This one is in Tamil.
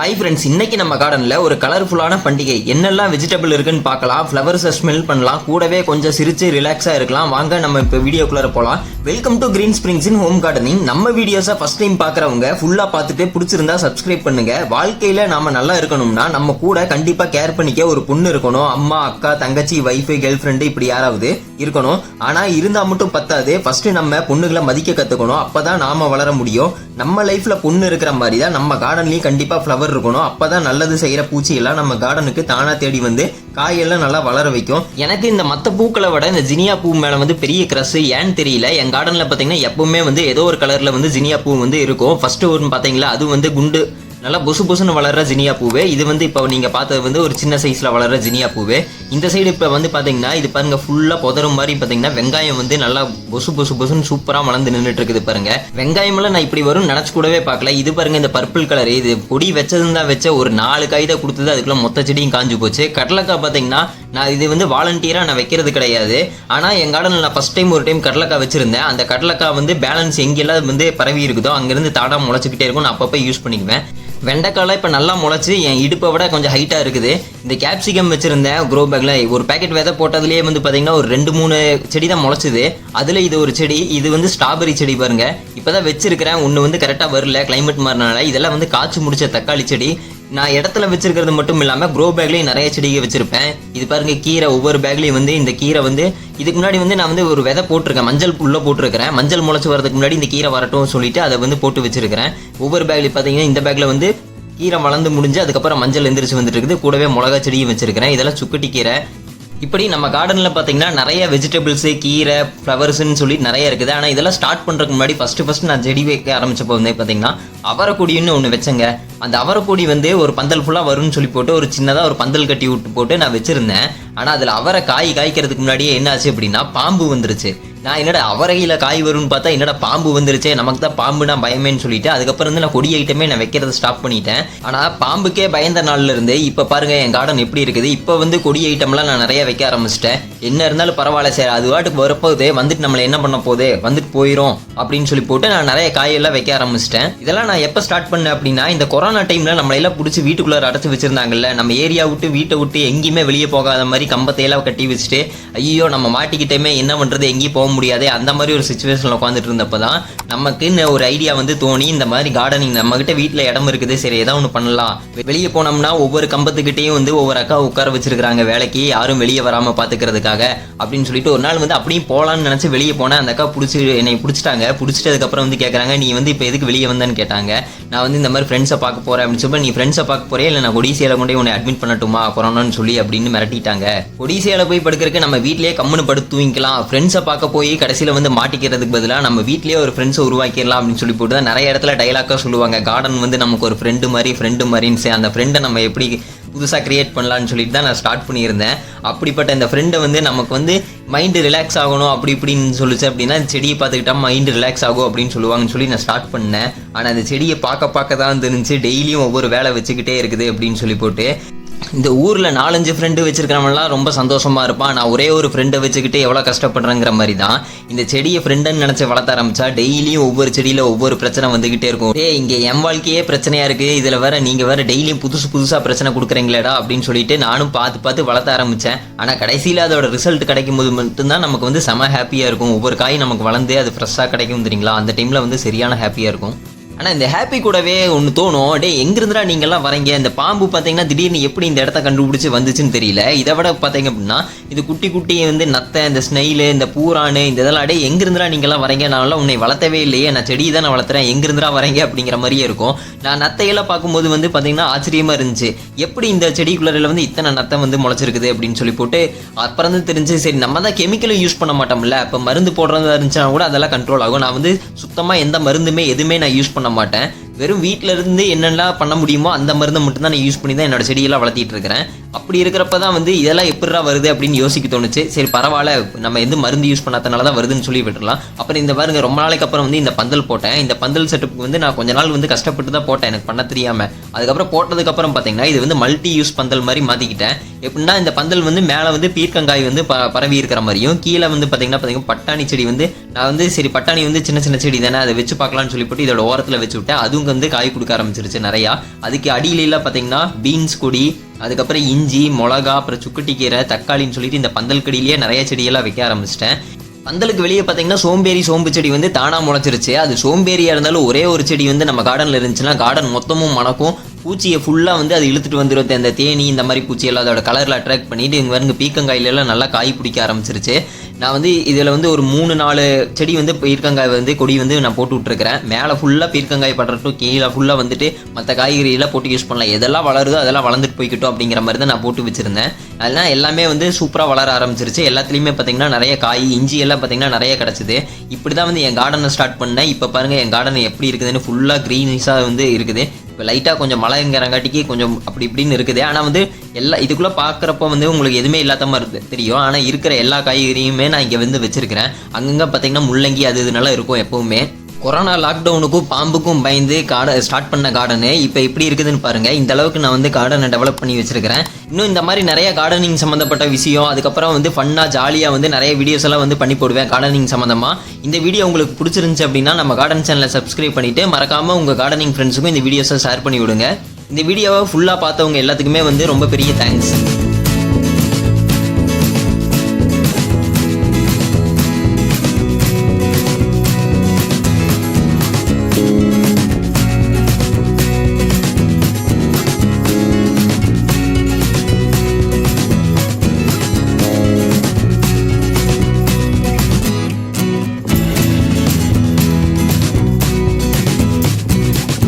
ஹை ஃப்ரெண்ட்ஸ் இன்னைக்கு நம்ம கார்டனில் ஒரு கலர்ஃபுல்லான பண்டிகை. என்னெல்லாம் வெஜிடபிள் இருக்குன்னு பார்க்கலாம் ஃப்ளவர்ஸை ஸ்மெல் பண்ணலாம் கூடவே கொஞ்சம் சிரிச்சு ரிலாக்ஸாக இருக்கலாம். வாங்க நம்ம இப்போ வீடியோக்குள்ளே போகலாம் welcome to green springs in home gardening நம்ம வீடியோஸை ஃபஸ்ட் டைம் பார்க்குறவங்க ஃபுல்லாக பார்த்துட்டு பிடிச்சிருந்தா சப்ஸ்கிரைப் பண்ணுங்க. வாழ்க்கையில் நாம நல்லா இருக்கணும்னா நம்ம கூட கண்டிப்பாக கேர் பண்ணிக்க ஒரு பொண்ணு இருக்கணும். அம்மா அக்கா தங்கச்சி ஒய்ஃபு கேர்ள் ஃப்ரெண்டு இப்படி யாராவது இருக்கணும். ஆனால் இருந்தால் மட்டும் பத்தாது. ஃபர்ஸ்ட் நம்ம பொண்ணுகளை மதிக்க கற்றுக்கணும் அப்போ தான் நாம வளர முடியும். நம்ம லைஃப்பில் பொண்ணு இருக்கிற மாதிரி தான் நம்ம கார்டன்லேயும் கண்டிப்பாக ஃப்ளவர் இருக்கணும். அப்போதான் நல்லது செய்கிற பூச்சி எல்லாம் நம்ம கார்டனுக்கு தானாக தேடி வந்து காயெல்லாம் நல்லா வளர வைக்கும். எனக்கு இந்த மற்ற பூக்களை விட இந்த ஜினியா பூ மேலே வந்து பெரிய கிரஸ் ஏன்னு தெரியல. என் கார்டனில் பார்த்தீங்கன்னா எப்பவுமே வந்து ஏதோ ஒரு கலரில் வந்து ஜினியா பூ வந்து இருக்கும். ஃபர்ஸ்ட் ஒன்று பார்த்தீங்களா அது வந்து குண்டு. நல்லா புசு புசுன்னு வளர்ற ஜினியா பூவு. இது வந்து இப்போ நீங்கள் பார்த்தது வந்து ஒரு சின்ன சைஸில் வளர்ற ஜினியா பூவு. இந்த சைடு இப்போ வந்து பார்த்தீங்கன்னா இது பாருங்க ஃபுல்லாக புதரும் மாதிரி பார்த்தீங்கன்னா வெங்காயம் வந்து நல்லா பொசு பொசு பொசுன்னு சூப்பராக வளர்ந்து நின்றுட்டு இருக்குது பாருங்க. வெங்காயமெல்லாம் நான் இப்படி வரும் நினச்சி கூடவே பார்க்கல. இது பாருங்க இந்த பர்பிள் கலர் இது பொடி வச்சதுன்னு தான் வச்ச ஒரு நாலு காய் தான் கொடுத்தது. அதுக்குள்ள மொத்த செடியும் காஞ்சு போச்சு. கடலக்காய் பார்த்தீங்கன்னா நான் இது வந்து வாலண்டியராக நான் வைக்கிறது கிடையாது. ஆனால் என் கார்டனில் நான் ஃபஸ்ட் டைம் ஒரு டைம் கடலக்காய் வச்சுருந்தேன். அந்த கடலக்காய் வந்து பேலன்ஸ் எங்கெல்லாம் வந்து பரவி இருக்குதோ அங்கேருந்து தாடாக முளைச்சிக்கிட்டே இருக்கும். நான் அப்பப்போ யூஸ் பண்ணிக்குவேன். வெண்டைக்காலாம் இப்போ நல்லா முளைச்சி என் இடுப்பை விட கொஞ்சம் ஹைட்டாக இருக்குது. இந்த கேப்சிகம் வச்சுருந்தேன் க்ரோ பேக்கில் ஒரு பேக்கெட் விதை போட்டதுலேயே வந்து பார்த்தீங்கன்னா ஒரு ரெண்டு மூணு செடி தான் முளைச்சிது. அதில் இது ஒரு செடி இது வந்து ஸ்ட்ராபெரி செடி பாருங்க. இப்போ தான் வச்சுருக்கிறேன். ஒன்று வந்து கரெக்டாக வரல கிளைமேட் மாறினால இதெல்லாம் வந்து காய்ச்சி முடிச்ச தக்காளி செடி. நான் இடத்துல வச்சிருக்கிறது மட்டும் இல்லாமல் க்ரோ பேக்லேயும் நிறைய செடிகள் வச்சிருப்பேன். இது பாருங்க கீரை ஒவ்வொரு பேக்லேயும் வந்து இந்த கீரை வந்து இதுக்கு முன்னாடி வந்து நான் வந்து ஒரு விதை போட்டிருக்கேன். மஞ்சள் உள்ளே போட்டிருக்கிறேன். மஞ்சள் முளைச்சி வரதுக்கு முன்னாடி இந்த கீரை வரட்டும் சொல்லிட்டு அதை வந்து போட்டு வச்சிருக்கிறேன். ஒவ்வொரு பேக்லேயும் பார்த்தீங்கன்னா இந்த பேக்கில் வந்து கீரை வளர்ந்து முடிஞ்சு அதுக்கப்புறம் மஞ்சள் எந்திரிச்சு வந்துட்டு இருக்குது. கூடவே மிளகா செடியும் வச்சிருக்கிறேன். இதெல்லாம் சுக்கட்டி கீரை. இப்படி நம்ம கார்டனில் பார்த்தீங்கன்னா நிறைய வெஜிடபிள்ஸு கீரை ஃப்ளவர்ஸ்னு சொல்லி நிறைய இருக்குது. ஆனால் இதெல்லாம் ஸ்டார்ட் பண்ணுறதுக்கு முன்னாடி ஃபஸ்ட்டு ஃபஸ்ட் நான் செடி வைக்க ஆரம்பிச்சப்போ வந்து பார்த்தீங்கன்னா அவரைக்கொடின்னு ஒன்று வச்சேங்க. அந்த அவரைக்கொடி வந்து ஒரு பந்தல் ஃபுல்லாக வரும்னு சொல்லி போட்டு ஒரு சின்னதாக ஒரு பந்தல் கட்டி விட்டு போட்டு நான் வச்சுருந்தேன். ஆனால் அதில் அவரை காய் காய்க்கிறதுக்கு முன்னாடியே என்ன ஆச்சு அப்படின்னா பாம்பு வந்துருச்சு. நான் என்னடா அவரையில் காய் வரும்னு பார்த்தா என்னடா பாம்பு வந்துருச்சே நமக்கு தான் பாம்புனா பயமேன்னு சொல்லிட்டு அதுக்கப்புறம் வந்து நான் கொடி ஐட்டமே நான் வைக்கிறத ஸ்டாப் பண்ணிட்டேன். ஆனால் பாம்புக்கே பயந்த நாள்ல இருந்து இப்போ பாருங்க என் கார்டன் எப்படி இருக்குது? இப்போ வந்து கொடி ஐட்டம்லாம் நான் நிறைய வைக்க ஆரம்பிச்சிட்டேன். என்ன இருந்தாலும் பரவாயில்ல சார் அது வாட்டுக்கு வரப்போகுது வந்துட்டு நம்மளை என்ன பண்ண போகுது? வந்துட்டு போயிடும் அப்படின்னு சொல்லி போட்டு நான் நிறைய காயெல்லாம் வைக்க ஆரம்பிச்சிட்டேன். இதெல்லாம் நான் எப்போ ஸ்டார்ட் பண்ணேன் அப்படின்னா இந்த கொரோனா டைமில் நம்மளையெல்லாம் பிடிச்சி வீட்டுக்குள்ளே அடைச்சி வச்சிருந்தாங்கல்ல நம்ம ஏரியா விட்டு வீட்டை விட்டு எங்கேயுமே வெளியே போகாத மாதிரி கம்பத்தையெல்லாம் கட்டி வச்சுட்டு ஐயோ நம்ம மாட்டிக்கிட்டேமே என்ன பண்ணுறது எங்கேயும் போக முடியாது அந்த மாதிரி ஒரு சுச்சுவேஷனில் உட்காந்துட்டு இருந்தப்போ தான் நமக்குன்னு ஒரு ஐடியா வந்து தோணி இந்த மாதிரி கார்டனிங் நம்மகிட்ட வீட்டில் இடம் இருக்குது சரி ஏதாவது ஒன்று பண்ணலாம். வெளியே போனோம்னா ஒவ்வொரு கம்பத்துக்கிட்டேயும் வந்து ஒவ்வொரு அக்கா உட்கார வச்சிருக்காங்க வேலைக்கு யாரும் வெளியே வராமல் பார்த்துக்கிறதுக்காக அப்படின்னு சொல்லிட்டு ஒரு நாள் வந்து அப்படியும் போகலான்னு நினச்சி வெளியே போனேன். அந்த அக்கா பிடிச்சி என்னை பிடிச்சிட்டாங்க. பிடிச்சிட்டதுக்கப்புறம் வந்து கேட்குறாங்க நீ வந்து இப்போ எதுக்கு வெளியே வந்தேன்னு கேட்டாங்க. நான் வந்து இந்த மாதிரி ஃப்ரெண்ட்ஸை பார்க்க போகிறேன் அப்படின்னு சொல்லி நீ ஃப்ரெண்ட்ஸை பார்க்க போகிறேன் இல்லை நான் கொடிசியில் கொண்டே உன்னை அட்மிட் பண்ணட்டுமா? கொரோனான்னு சொல்லி அப்படின்னு மிரட்டிட்டாங்க. கொடிசியில் போய் படுக்கிறதுக்கு நம்ம வீட்டிலேயே கம்முன்னு படுத்து தூங்கிக்கலாம். ஃப்ரெண்ட்ஸை பார்க்க போய் கடைசியில் வந்து மாட்டிக்கிறதுக்கு பதிலாக நம்ம வீட்லேயே ஒரு ஃப்ரெண்ட்ஸை உருவாக்கிடலாம் அப்படின்னு சொல்லி போட்டு தான் நிறைய இடத்துல டைலாக்காக சொல்லுவாங்க. கார்டன் வந்து நமக்கு ஒரு ஃப்ரெண்டு மாதிரி ஃப்ரெண்டு மாதிரின்னு அந்த ஃப்ரெண்டை நம்ம எப்படி புதுசாக க்ரியேட் பண்ணலான்னு சொல்லிட்டு தான் நான் ஸ்டார்ட் பண்ணியிருந்தேன். அப்படிப்பட்ட இந்த ஃப்ரெண்டை வந்து நமக்கு வந்து மைண்டு ரிலாக்ஸ் ஆகணும் அப்படி இப்படின்னு சொல்லிச்சு அப்படின்னா செடியை பார்த்துக்கிட்டா மைண்டு ரிலாக்ஸ் ஆகும் அப்படின்னு சொல்லுவாங்கன்னு சொல்லி நான் ஸ்டார்ட் பண்ணேன். ஆனால் அந்த செடியை பார்க்க பார்க்க தான் தெரிஞ்சு டெய்லியும் ஒவ்வொரு வேலை வச்சுக்கிட்டே இருக்குது அப்படின்னு சொல்லி போட்டு இந்த ஊரில் நாலஞ்சு ஃப்ரெண்டு வச்சிருக்கிறவன்லாம் ரொம்ப சந்தோஷமாக இருப்பான். நான் ஒரே ஒரு ஃப்ரெண்டை வச்சுக்கிட்டு எவ்வளோ கஷ்டப்படுறேங்கிற மாதிரி தான் இந்த செடியை ஃப்ரெண்டுன்னு நினச்சி வளர்த்த ஆரம்பிச்சா டெய்லியும் ஒவ்வொரு செடியில் ஒவ்வொரு பிரச்சனை வந்துக்கிட்டே இருக்கும். டே இங்கே என் வாழ்க்கையே பிரச்சனையாக இருக்குது இதில் வேற நீங்கள் வேற டெய்லியும் புதுசு புதுசாக பிரச்சனை கொடுக்குறீங்களேடா அப்படின்னு சொல்லிட்டு நானும் பார்த்து பார்த்து வளர்த்த ஆரம்பித்தேன் ஆனால் கடைசியில் அதோட ரிசல்ட் கிடைக்கும் போது மட்டும்தான் நமக்கு வந்து செம ஹாப்பியாக இருக்கும். ஒவ்வொரு காய் நமக்கு வளர்ந்து அது ஃப்ரெஷ்ஷாக கிடைக்கும் தெரியுங்களா? அந்த டைமில் வந்து சரியான ஹாப்பியாக இருக்கும். ஆனால் இந்த ஹாப்பி கூடவே ஒன்று தோணும். டே எங்கிருந்துடா நீங்கள்லாம் வரீங்க? இந்த பாம்பு பார்த்தீங்கன்னா திடீர்னு எப்படி இந்த இடத்த கண்டுபிடிச்சி வந்துச்சுன்னு தெரியல. இதை விட பார்த்தீங்க அப்படின்னா இது குட்டி குட்டி வந்து நத்தை இந்த ஸ்னெயிலு இந்த பூரானு இந்த இதெல்லாம் டே எங்கிருந்துடா நீங்கள்லாம் வரீங்க? நான்லாம் உன்னை வளர்த்தவே இல்லையே. நான் செடி தான் நான் வளர்த்துறேன். எங்கிருந்துடா வரீங்க? அப்படிங்கிற மாதிரியே இருக்கும். நான் நத்தையெல்லாம் பார்க்கும்போது வந்து பார்த்தீங்கன்னா ஆச்சரியமாக இருந்துச்சு. எப்படி இந்த செடிக்குள்ளரில் வந்து இத்தனை நத்தை வந்து முளைச்சிருக்குது அப்படின்னு சொல்லி போட்டு அப்புறம் தான் தெரிஞ்சு சரி நம்ம தான் கெமிக்கலும் யூஸ் பண்ண மாட்டோம்ல. இப்போ மருந்து போடுறதா இருந்துச்சுன்னா கூட அதெல்லாம் கண்ட்ரோல் ஆகும். நான் வந்து சுத்தமாக எந்த மருந்துமே எதுவுமே நான் யூஸ் பண்ண மாட்டேன். வெறும் வீட்டில இருந்து என்னெல்லாம் பண்ண முடியுமோ அந்த மருந்தை மட்டும் தான் நான் யூஸ் பண்ணி தான் என்னோட செடியெல்லாம் வளர்த்திட்டு இருக்கிறேன். அப்படி இருக்கிறப்ப தான் வந்து இதெல்லாம் எப்படிடா வருது அப்படின்னு யோசிக்க தோணுச்சு. சரி பரவாயில்ல நம்ம எந்த மருந்து யூஸ் பண்ணாதனால தான் வருதுன்னு சொல்லி விட்டுலாம் அப்புறம் இந்த பாருங்க ரொம்ப நாளைக்கு அப்புறம் வந்து இந்த பந்தல் போட்டேன். இந்த பந்தல் செட்டப்புக்கு வந்து நான் கொஞ்ச நாள் வந்து கஷ்டப்பட்டு தான் போட்டேன் எனக்கு பண்ண தெரியாம. அதுக்கப்புறம் போட்டதுக்கு அப்புறம் பார்த்தீங்கன்னா இது வந்து மல்டி யூஸ் பந்தல் மாதிரி மாத்திக்கிட்டேன். எப்படின்னா இந்த பந்தல் வந்து மேலே வந்து பீர்க்கங்காய் வந்து ப பரவி இருக்கிற மாதிரியும் கீழே வந்து பார்த்தீங்கன்னா பார்த்தீங்கன்னா பட்டாணி செடி வந்து நான் வந்து சரி பட்டாணி வந்து சின்ன சின்ன செடி தானே அதை வச்சு பார்க்கலாம்னு சொல்லி போட்டு இதோட ஓரத்தில் வச்சு விட்டேன். அதுவும் வந்து காய் கொடுக்க ஆரம்பிச்சிருச்சு நிறையா. அதுக்கு அடியிலலாம் பார்த்தீங்கன்னா பீன்ஸ் கொடி அதுக்கப்புறம் இஞ்சி மிளகா அப்புறம் சுக்குட்டி கீரை தக்காளின்னு சொல்லிட்டு இந்த பந்தல் கடியிலேயே நிறைய செடியெல்லாம் வைக்க ஆரம்பிச்சிட்டேன். பந்தலுக்கு வெளியே பார்த்தீங்கன்னா சோம்பேறி சோம்பு செடி வந்து தானாக முளைச்சிருச்சு. அது சோம்பேறியாக இருந்தாலும் ஒரே ஒரு செடி வந்து நம்ம கார்டனில் இருந்துச்சுன்னா கார்டன் மொத்தமும் மணக்கும். பூச்சியை ஃபுல்லாக வந்து அது இழுத்துட்டு வந்துடும் அந்த தேனி இந்த மாதிரி பூச்சியெல்லாம் அதோட கலரில் அட்ராக்ட் பண்ணிட்டு இங்கே வந்து பீக்கங்காயிலெல்லாம் நல்லா காய் பிடிக்க ஆரம்பிச்சிருச்சு. நான் வந்து இதில் வந்து ஒரு மூணு நாலு செடி வந்து பீர்க்கங்காய் வந்து கொடி வந்து நான் போட்டு விட்ருக்கிறேன் மேலே ஃபுல்லாக பீர்க்கங்காய் படுறட்டும் கீழே ஃபுல்லாக வந்துட்டு மற்ற காய்கறியெல்லாம் போட்டு யூஸ் பண்ணலாம். எதெல்லாம் வளருதோ அதெல்லாம் வளர்ந்துட்டு போய்கிட்டோம் அப்படிங்கிற மாதிரி தான் நான் போட்டு வச்சுருந்தேன். அதெல்லாம் எல்லாமே வந்து சூப்பராக வளர ஆரம்பிச்சிருச்சு. எல்லாத்துலேயுமே பார்த்தீங்கன்னா நிறைய காய் இஞ்சி எல்லாம் பார்த்தீங்கன்னா நிறைய கிடச்சிது. இப்படி தான் வந்து என் கார்டனை ஸ்டார்ட் பண்ணேன். இப்போ பாருங்கள் என் கார்டன் எப்படி இருக்குதுன்னு ஃபுல்லாக க்ரீனிஷாக வந்து இருக்குது. இப்போ லைட்டாக கொஞ்சம் மழைங்கிறங்காட்டிக்கு கொஞ்சம் அப்படி இப்படின்னு இருக்குது. ஆனால் வந்து எல்லா இதுக்குள்ளே பார்க்குறப்ப வந்து உங்களுக்கு எதுவுமே இல்லாத மாதிரி இருக்குது தெரியும். ஆனால் இருக்கிற எல்லா காய்கறியுமே நான் இங்கே வந்து வச்சுருக்கிறேன். அங்கங்கே பார்த்தீங்கன்னா முள்ளங்கி அது இதுனெல்லாம் இருக்கும் எப்போவுமே. கொரோனா லாக்டவுனுக்கும் பாம்புக்கும் பயந்து கார்டன் ஸ்டார்ட் பண்ண கார்டனு இப்போ எப்படி இருக்குதுன்னு பாருங்கள் இந்த அளவுக்கு நான் வந்து கார்டனை டெவலப் பண்ணி வச்சிருக்கிறேன். இன்னும் இந்த மாதிரி நிறைய கார்டனிங் சம்மந்தப்பட்ட விஷயம் அதுக்கப்புறம் வந்து ஃபன்னாக ஜாலியாக வந்து நிறைய வீடியோஸ் எல்லாம் வந்து பண்ணி போடுவேன் கார்டனிங் சம்மந்தமாக இந்த வீடியோ உங்களுக்கு பிடிச்சிருந்துச்சு அப்படின்னா நம்ம கார்டன் சேனலை சப்ஸ்கிரைப் பண்ணிவிட்டு மறக்காமல் உங்கள் கார்டனிங் ஃப்ரெண்ட்ஸுக்கும் இந்த வீடியோஸை ஷேர் பண்ணி விடுங்க. இந்த வீடியோவை ஃபுல்லாக பார்த்தவங்க எல்லாத்துக்குமே வந்து ரொம்ப பெரிய தேங்க்ஸ்